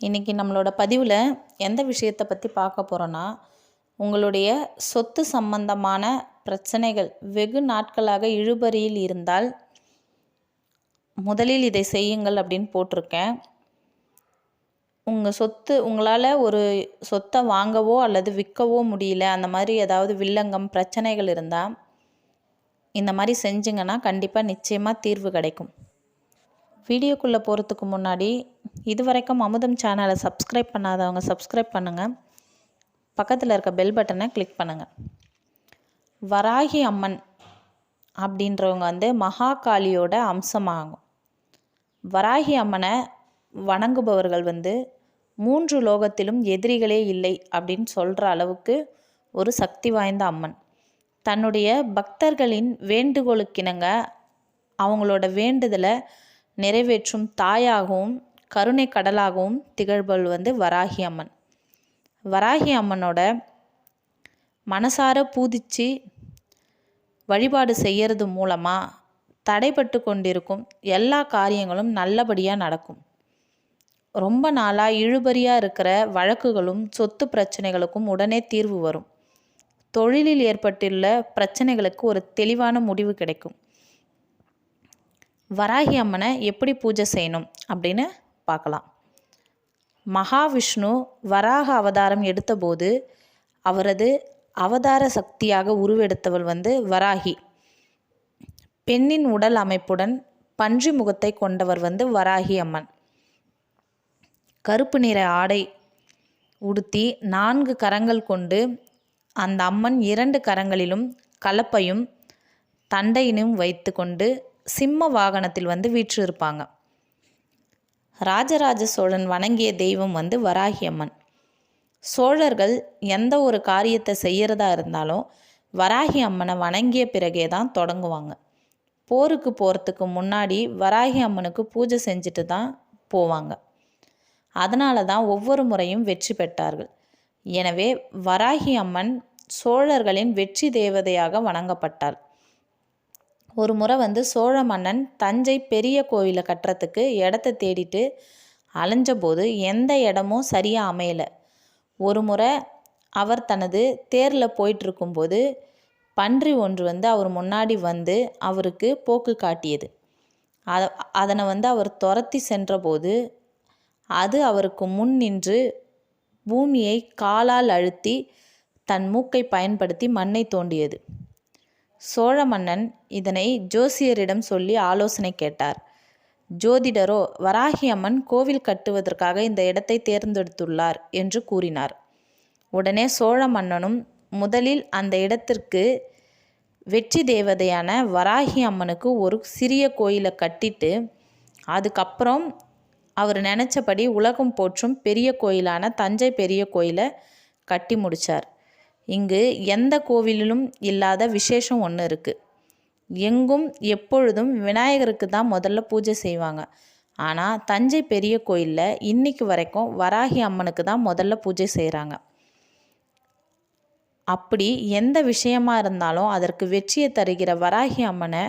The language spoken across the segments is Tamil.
இன்றைக்கி நம்மளோட பதிவில் எந்த விஷயத்தை பற்றி பார்க்க போகிறோன்னா உங்களுடைய சொத்து சம்பந்தமான பிரச்சனைகள் வெகு நாட்களாக இழுபறியில் இருந்தால் முதலில் இதை செய்யுங்கள் அப்படின்னு போட்டிருக்கேன். உங்கள் சொத்து உங்களால் ஒரு சொத்தை வாங்கவோ அல்லது விற்கவோ முடியல அந்த மாதிரி ஏதாவது வில்லங்கம் பிரச்சனைகள் இருந்தால் இந்த மாதிரி செஞ்சிங்கன்னா கண்டிப்பாக நிச்சயமாக தீர்வு கிடைக்கும். வீடியோக்குள்ளே போகிறதுக்கு முன்னாடி இது வரைக்கும் அமுதம் சேனலை சப்ஸ்கிரைப் பண்ணாதவங்க சப்ஸ்கிரைப் பண்ணுங்கள் பக்கத்தில் இருக்க பெல் பட்டனை கிளிக் பண்ணுங்கள் வராகி அம்மன் அப்படின்றவங்க வந்து மகாகாளியோட அம்சமாகும். வராகி அம்மனை வணங்குபவர்கள் வந்து மூன்று லோகத்திலும் எதிரிகளே இல்லை அப்படின்னு சொல்கிற அளவுக்கு ஒரு சக்தி வாய்ந்த அம்மன். தன்னுடைய பக்தர்களின் வேண்டுகோளுக்கிணங்க அவங்களோட வேண்டுதலை நிறைவேற்றும் தாயாகவும் கருணை கடலாகவும் திகழ்பவள் வந்து வராகி அம்மன். வராகி அம்மனோட மனசார பூதிச்சு வழிபாடு செய்கிறது மூலமாக தடைப்பட்டு கொண்டிருக்கும் எல்லா காரியங்களும் நல்லபடியாக நடக்கும். ரொம்ப நாளாக இழுபறியாக இருக்கிற வழக்குகளும் சொத்து பிரச்சனைகளுக்கும் உடனே தீர்வு வரும். தொழிலில் ஏற்பட்டுள்ள பிரச்சனைகளுக்கு ஒரு தெளிவான முடிவு கிடைக்கும். வராகி அம்மனை எப்படி பூஜை செய்யணும் அப்படின்னு பார்க்கலாம். மகாவிஷ்ணு வராக அவதாரம் எடுத்தபோது அவரது அவதார சக்தியாக உருவெடுத்தவள் வந்து வராகி. பெண்ணின் உடல் அமைப்புடன் பன்றி முகத்தை கொண்டவர் வந்து வராகி அம்மன். கருப்பு நிற ஆடை உடுத்தி நான்கு கரங்கள் கொண்டு அந்த அம்மன் இரண்டு கரங்களிலும் கலப்பையும் தண்டையினும் வைத்து கொண்டு சிம்ம வாகனத்தில் வந்து வீற்றிருப்பாங்க. ராஜராஜ சோழன் வணங்கிய தெய்வம் வந்து வராகி அம்மன் சோழர்கள் எந்த ஒரு காரியத்தை செய்கிறதா இருந்தாலும் வராகி அம்மனை வணங்கிய பிறகே தான் தொடங்குவாங்க. போருக்கு போகிறதுக்கு முன்னாடி வராகி அம்மனுக்கு பூஜை செஞ்சுட்டு தான் போவாங்க. அதனால தான் ஒவ்வொரு முறையும் வெற்றி பெற்றார்கள். எனவே வராகி அம்மன் சோழர்களின் வெற்றி தேவதையாக வணங்கப்பட்டாள் ஒரு முறை வந்து சோழ மன்னன் தஞ்சை பெரிய கோயிலை கட்டுறதுக்கு இடத்த தேடிட்டு அலைஞ்சபோது எந்த இடமும் சரியாக அமையலை. ஒரு முறை அவர் தனது தேரில் போயிட்டுருக்கும்போது பன்றி ஒன்று வந்து அவர் முன்னாடி வந்து அவருக்கு போக்கு காட்டியது. அத அதனை வந்து அவர் துரத்தி சென்றபோது அது அவருக்கு முன் நின்று பூமியை காலால் அழுத்தி தன் மூக்கை பயன்படுத்தி மண்ணை தோண்டியது. சோழ மன்னன் இதனை ஜோசியரிடம் சொல்லி ஆலோசனை கேட்டார். ஜோதிடரோ வராகி அம்மன் கோவில் கட்டுவதற்காக இந்த இடத்தை தேர்ந்தெடுத்துள்ளார் என்று கூறினார். உடனே சோழ மன்னனும் முதலில் அந்த இடத்திற்கு வெற்றி தேவதையான வராகி அம்மனுக்கு ஒரு சிறிய கோயிலை கட்டிட்டு அதுக்கப்புறம் அவர் நினச்சபடி உலகம் போற்றும் பெரிய கோயிலான தஞ்சை பெரிய கோயிலை கட்டி முடித்தார் இங்கு எந்த கோவிலிலும் இல்லாத விசேஷம் ஒன்று இருக்குது எங்கும் எப்பொழுதும் விநாயகருக்கு தான் முதல்ல பூஜை செய்வாங்க. ஆனால் தஞ்சை பெரிய கோயிலில் இன்னைக்கு வரைக்கும் வராகி அம்மனுக்கு தான் முதல்ல பூஜை செய்கிறாங்க அப்படி எந்த விஷயமா இருந்தாலும் அதற்கு வெற்றியை தருகிற வராகி அம்மனை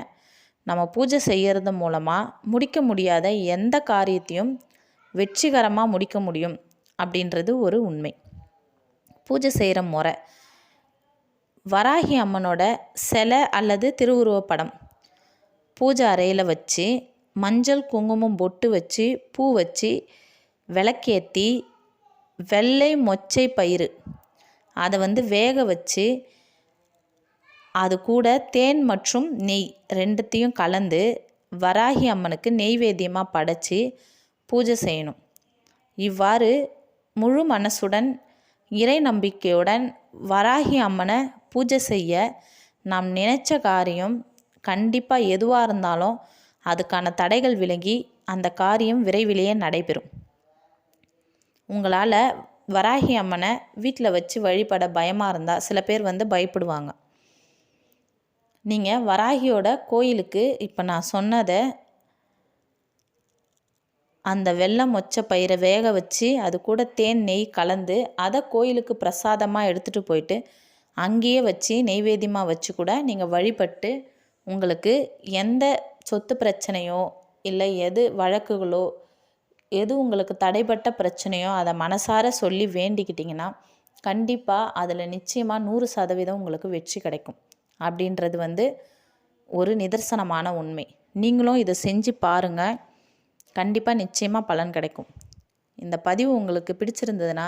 நம்ம பூஜை செய்கிறது மூலமாக முடிக்க முடியாத எந்த காரியத்தையும் வெற்றிகரமாக முடிக்க முடியும் அப்படின்றது ஒரு உண்மை. பூஜை செய்கிற முறை. வராகி அம்மனோட சிலை அல்லது திருவுருவப்படம் பூஜை அறையில் வச்சு மஞ்சள் குங்குமம் பொட்டு வச்சு பூ வச்சு விளக்கேற்றி வெள்ளை மொச்சை பயிறு. அதை வந்து வேக வச்சு அது கூட தேன் மற்றும் நெய் ரெண்டுத்தையும் கலந்து வராகி அம்மனுக்கு நெய்வேத்தியமாக படைச்சி பூஜை செய்யணும். இவ்வாறு முழு மனசுடன் இறை நம்பிக்கையுடன் வராகி அம்மனை பூஜை செய்ய நாம் நினைச்ச காரியம் கண்டிப்பாக எதுவாக இருந்தாலும் அதுக்கான தடைகள் விலகி அந்த காரியம் விரைவிலேயே நடைபெறும். உங்களால் வராகி அம்மனை வீட்டில் வச்சு வழிபட பயமாக இருந்தால் சில பேர் வந்து பயப்படுவாங்க. நீங்கள் வராகியோட கோயிலுக்கு இப்போ நான் சொன்னதை அந்த வெள்ளம் மொச்ச பயிரை வேக வச்சு அது கூட தேன் நெய் கலந்து அதை கோயிலுக்கு பிரசாதமாக எடுத்துகிட்டு போயிட்டு அங்கேயே வச்சு நெய்வேத்தியமாக வச்சு கூட நீங்கள் வழிபட்டு உங்களுக்கு எந்த சொத்து பிரச்சனையோ இல்லை எது வழக்குகளோ எது உங்களுக்கு தடைப்பட்ட பிரச்சனையோ அதை மனசார சொல்லி வேண்டிக்கிட்டிங்கன்னா கண்டிப்பாக அதில் நிச்சயமாக நூறு சதவீதம் உங்களுக்கு வெற்றி கிடைக்கும். அப்படின்றது வந்து ஒரு நிதர்சனமான உண்மை. நீங்களும் இதை செஞ்சு பாருங்கள் கண்டிப்பாக நிச்சயமாக பலன் கிடைக்கும். இந்த பதிவு உங்களுக்கு பிடிச்சிருந்ததுன்னா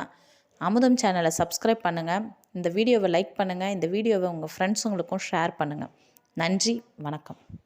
அமுதம் சேனலை சப்ஸ்கிரைப் பண்ணுங்கள் இந்த வீடியோவை லைக் பண்ணுங்கள் இந்த வீடியோவை உங்கள் ஃப்ரெண்ட்ஸுங்களுக்கும் ஷேர் பண்ணுங்கள் நன்றி. வணக்கம்.